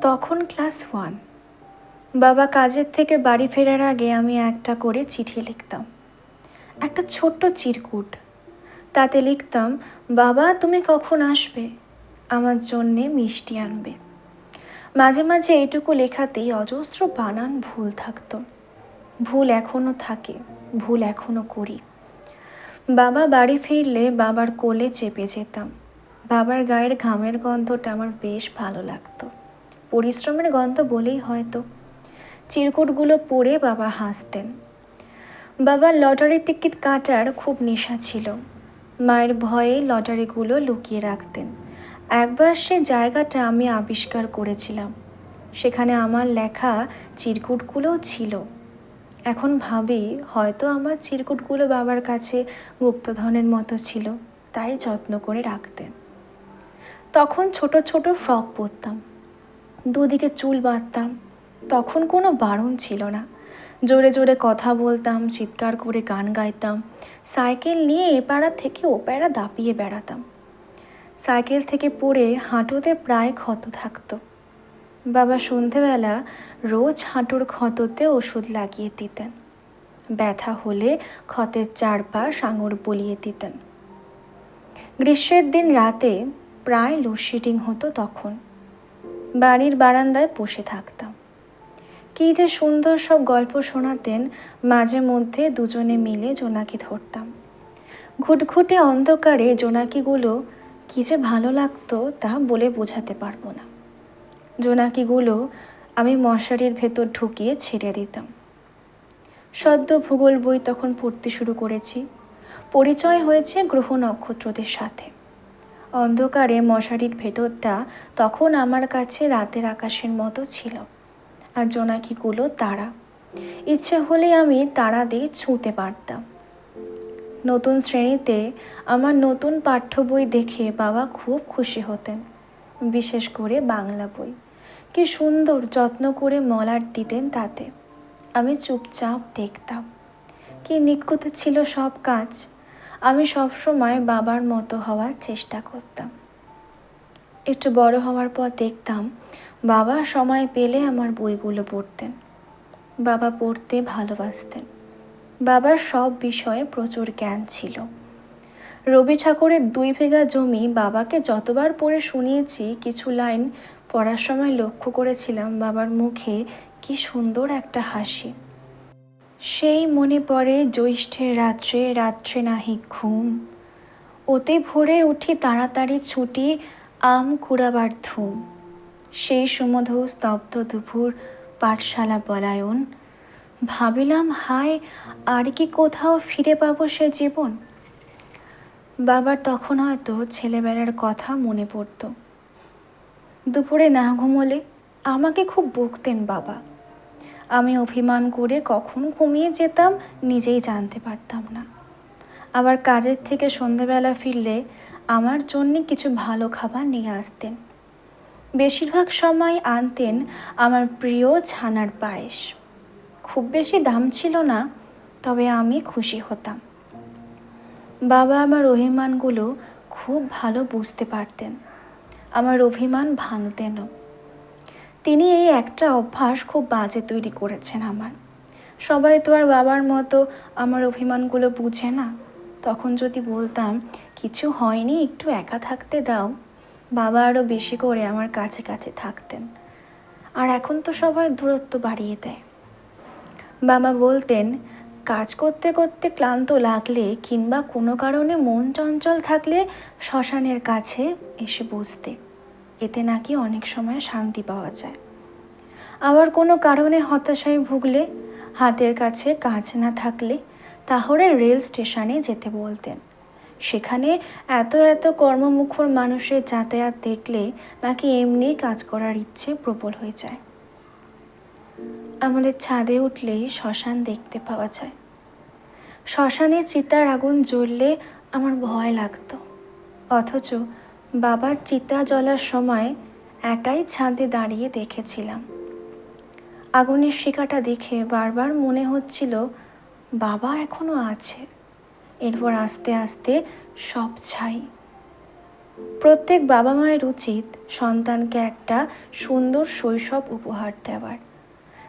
তখন class one. বাবা কাজের থেকে বাড়ি ফেরার আগে আমি একটা করে চিঠি লিখতাম। একটা ছোট্ট চিরকুট। তাতে লিখতাম, বাবা, তুমি কখন আসবে? আমার জন্যে মিষ্টি আনবে। মাঝে মাঝে এইটুকু লেখাতেই অজস্র বানান ভুল থাকতো। ভুল এখনও থাকে, ভুল এখনও করি। বাবা বাড়ি ফিরলে বাবার কোলে চেপে যেতাম। বাবার গায়ের ঘামের গন্ধটা আমার বেশ ভালো লাগতো। পরিশ্রমের গন্ধ বলেই হয়তো। চিরকুটগুলো পরে বাবা হাসতেন। বাবার লটারির টিকিট কাটার খুব নেশা ছিল। মায়ের ভয়ে লটারিগুলো লুকিয়ে রাখতেন। একবার সে জায়গাটা আমি আবিষ্কার করেছিলাম। সেখানে আমার লেখা চিরকুটগুলোও ছিল। এখন ভাবি, হয়তো আমার চিরকুটগুলো বাবার কাছে গুপ্তধনের মতো ছিল, তাই যত্ন করে রাখতেন। তখন ছোট ছোট ফ্রক পরতাম। দুদিকে চুল বাঁধতাম। তখন কোনো বারণ ছিল না। জোরে জোরে কথা বলতাম, চিৎকার করে গান গাইতাম। সাইকেল নিয়ে এ পাড়া থেকে ও পাড়া দাপিয়ে বেড়াতাম। সাইকেল থেকে পড়ে হাঁটুতে প্রায় ক্ষত থাকতো। বাবা সন্ধেবেলা রোজ হাঁটুর ক্ষততে ওষুধ লাগিয়ে দিতেন। ব্যথা হলে ক্ষতের চারপাশ আঙুর বলিয়ে দিতেন। গ্রীষ্মের দিন রাতে প্রায় লোডশেডিং হতো তখন। বাড়ির বারান্দায় বসে থাকতাম। কী যে সুন্দর সব গল্প শোনাতেন, মাঝে মধ্যে দুজনে মিলে জোনাকি ধরতাম। ঘুটঘুটে অন্ধকারে জোনাকিগুলো কী যে ভালো লাগতো তা বলে বোঝাতে পারব না। জোনাকিগুলো আমি মশারির ভেতর ঢুকিয়ে ছেড়ে দিতাম। সদ্য ভূগোল বই তখন পড়তে শুরু করেছি। পরিচয় হয়েছে গ্রহ নক্ষত্রদের সাথে। অন্ধকারে মশারির ভেতরটা তখন আমার কাছে রাতের আকাশের মতো ছিল। আর জোনাকিগুলো তারা। ইচ্ছে হলে আমি তারা দিয়ে ছুঁতে পারতাম। নতুন শ্রেণীতে আমার নতুন পাঠ্য বই দেখে বাবা খুব খুশি হতেন। বিশেষ করে বাংলা বই। কি সুন্দর যত্ন করে মলাট দিতেন তাতে। আমি চুপচাপ দেখতাম। কি নিখুঁত ছিল সব কাজ। আমি সবসময় বাবার মতো হওয়ার চেষ্টা করতাম। একটু বড় হওয়ার পর দেখতাম, বাবা সময় পেলে আমার বইগুলো পড়তেন। বাবা পড়তে ভালোবাসতেন। বাবার সব বিষয়ে প্রচুর জ্ঞান ছিল। রবি ঠাকুরের দুই বিঘা জমি বাবাকে যতবার পড়ে শুনিয়েছি, কিছু লাইন পড়ার সময় লক্ষ্য করেছিলাম বাবার মুখে কি সুন্দর একটা হাসি। সেই মনে পড়ে জ্যৈষ্ঠের রাত্রে রাত্রে নাহি ঘুম। ওতে ভোরে উঠি তাড়াতাড়ি ছুটি আম কুড়াবার ধুম। সেই সুমধু স্তব্ধ দুপুর পাঠশালা পলায়ন। ভাবিলাম, হায়, আর কি কোথাও ফিরে পাবো সে জীবন? বাবার তখন হয়তো ছেলেবেলার কথা মনে পড়তো। দুপুরে না ঘুমোলে আমাকে খুব বকতেন বাবা। আমি অভিমান করে কখন ঘুমিয়ে যেতাম নিজেই জানতে পারতাম না। আবার কাজের থেকে সন্ধেবেলা ফিরলে আমার জন্যে কিছু ভালো খাবার নিয়ে আসতেন। বেশিরভাগ সময় আনতেন আমার প্রিয় ছানার পায়েস। খুব বেশি দাম ছিল না, তবে আমি খুশি হতাম। বাবা আমার অভিমানগুলো খুব ভালো বুঝতে পারতেন। আমার অভিমান ভাঙতেনও। তিনি এই একটা অভ্যাস খুব বাজে তৈরি করেছেন আমার। সবাই তো আর বাবার মতো আমার অভিমানগুলো বুঝে না। তখন যদি বলতাম, কিছু হয়নি, একটু একা থাকতে দাও। বাবা আরও বেশি করে আমার কাছে কাছে থাকতেন। আর এখন তো সবাই দূরত্ব বাড়িয়ে দেয়। বাবা বলতেন, কাজ করতে করতে ক্লান্ত লাগলে কিংবা কোনো কারণে মন চঞ্চল থাকলে শ্মশানের কাছে এসে বসতে। এতে নাকি অনেক সময় শান্তি পাওয়া যায়। আবার কোনো কারণে হতাশায় ভুগলে, হাতের কাছে কাজ না থাকলে তাহলে রেল স্টেশনে যেতে বলতেন। সেখানে এত এত কর্মমুখর মানুষের যাতায়াত দেখলে নাকি এমনি কাজ করার ইচ্ছে প্রবল হয়ে যায়। আমাদের ছাদে উঠলেই শ্মশান দেখতে পাওয়া যায়। শ্মশানে চিতার আগুন জ্বললে আমার ভয় লাগতো। অথচ বাবার চিতা জ্বলার সময় একাই ছাদে দাঁড়িয়ে দেখেছিলাম। আগুনের শিকাটা দেখে বারবার মনে হচ্ছিল, বাবা এখনও আছে। এরপর আস্তে আস্তে সব ছাই। প্রত্যেক বাবা মায়ের উচিত সন্তানকে একটা সুন্দর শৈশব উপহার দেওয়ার,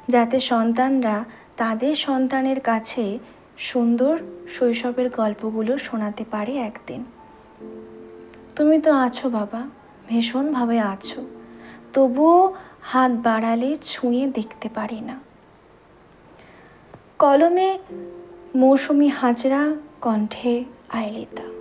যাতে সন্তানরা তাদের সন্তানের কাছে সুন্দর শৈশবের গল্পগুলো শোনাতে পারে একদিন। তুমি তো আছো বাবা, ভীষণভাবে আছো। তবুও হাত বাড়ালে ছুঁয়ে দেখতে পারি না। কলমে মৌসুমি হাজরা কণ্ঠে আয়লিতা।